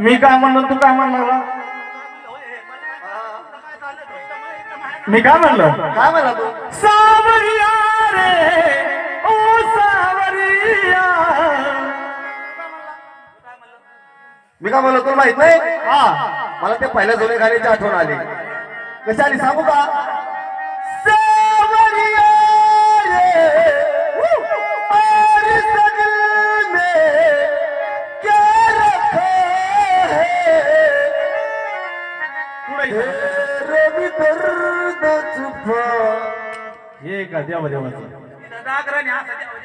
मी काय म्हणलो तू काय म्हणला? मी काय म्हणलं? काय म्हणला तू? सावरिया रे ओ सावरिया. मी काय म्हणलो तुला माहीत नाही? हा. मला ते पहिल्या जुने गाण्याची आठवण आली. कशी आली सांगू का? तेरे भी दर्द छुपा. हे का देवा देवाचं. जागरण आहे, असं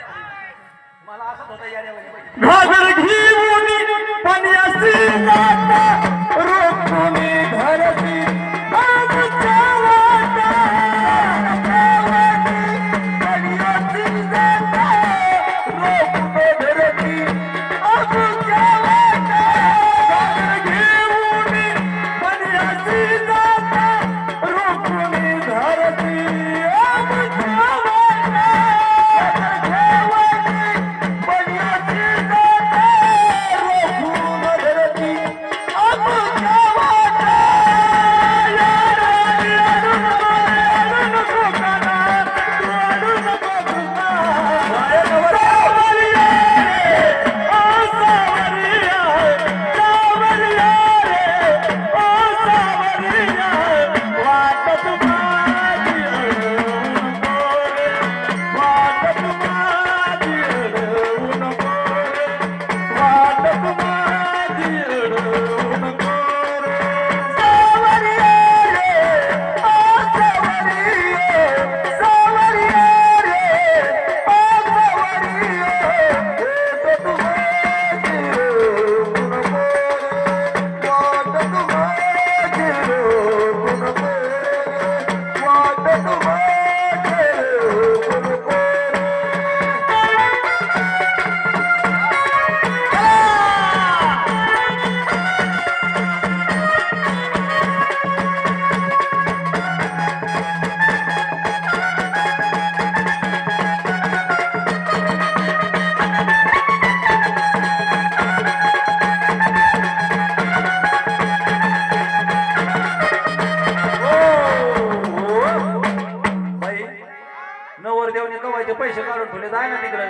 पैसे काढून ठेवले जाय ना तिकडे.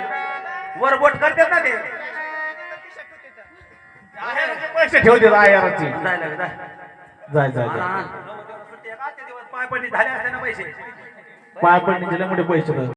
वर बोट करतात ना ते. पैसे. ठेव दे आयाराची जायला जाय जाय. जाय जाय. हा. पाय पडली झाले असते ना पैसे. पाय लय मोठे पैसे